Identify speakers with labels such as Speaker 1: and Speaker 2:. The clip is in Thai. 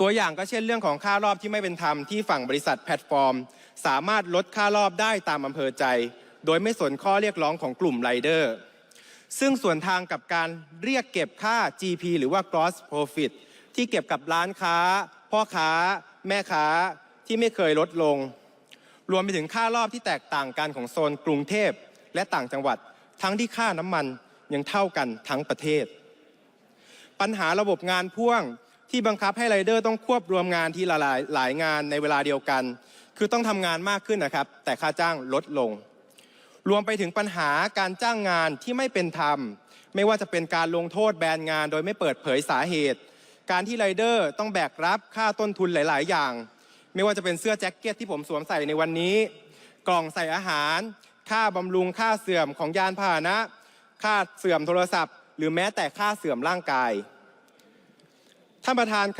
Speaker 1: ตัวอย่างก็เช่นเรื่องของค่ารอบที่ไม่เป็นธรรมที่ฝั่งบริษัทแพลตฟอร์ม สามารถลดค่ารอบได้ตามอำเภอใจ โดยไม่สนข้อเรียกร้องของกลุ่มไรเดอร์ซึ่งส่วนทางกับการเรียกเก็บค่า GP หรือว่า gross profit ที่เก็บกับร้านค้า พ่อค้า แม่ค้าที่ไม่เคยลดลง รวมไปถึงค่ารอบที่แตกต่างกันของโซนกรุงเทพและต่างจังหวัด ทั้งที่ค่าน้ำมันยังเท่ากันทั้งประเทศ ปัญหาระบบงานพ่วง ที่บังคับให้ไรเดอร์ต้องควบรวมงานที่หลายหลายงานในเวลาเดียวกัน คือต้องทำงานมากขึ้นนะครับ แต่ค่าจ้างลดลง รวมไปถึงปัญหาการจ้างงานที่ไม่เป็นธรรม ไม่ว่าจะเป็นการลงโทษแบนงาน โดยไม่เปิดเผยสาเหตุ การที่ไรเดอร์ต้องแบกรับค่าต้นทุนหลาย ๆ อย่าง ไม่ว่าจะเป็นเสื้อแจ็คเก็ตที่ผมสวมใส่ในวันนี้ กล่องใส่อาหาร ค่าบำรุงค่าเสื่อมของยานพาหนะ ค่าเสื่อมโทรศัพท์ หรือแม้แต่ค่าเสื่อมร่างกาย ท่านประธานครับ